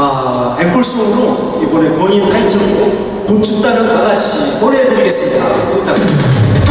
아, 앵콜송으로 이번에 본인 타이틀곡 고추 따는 아가씨 보내드리겠습니다. 부탁드립니다.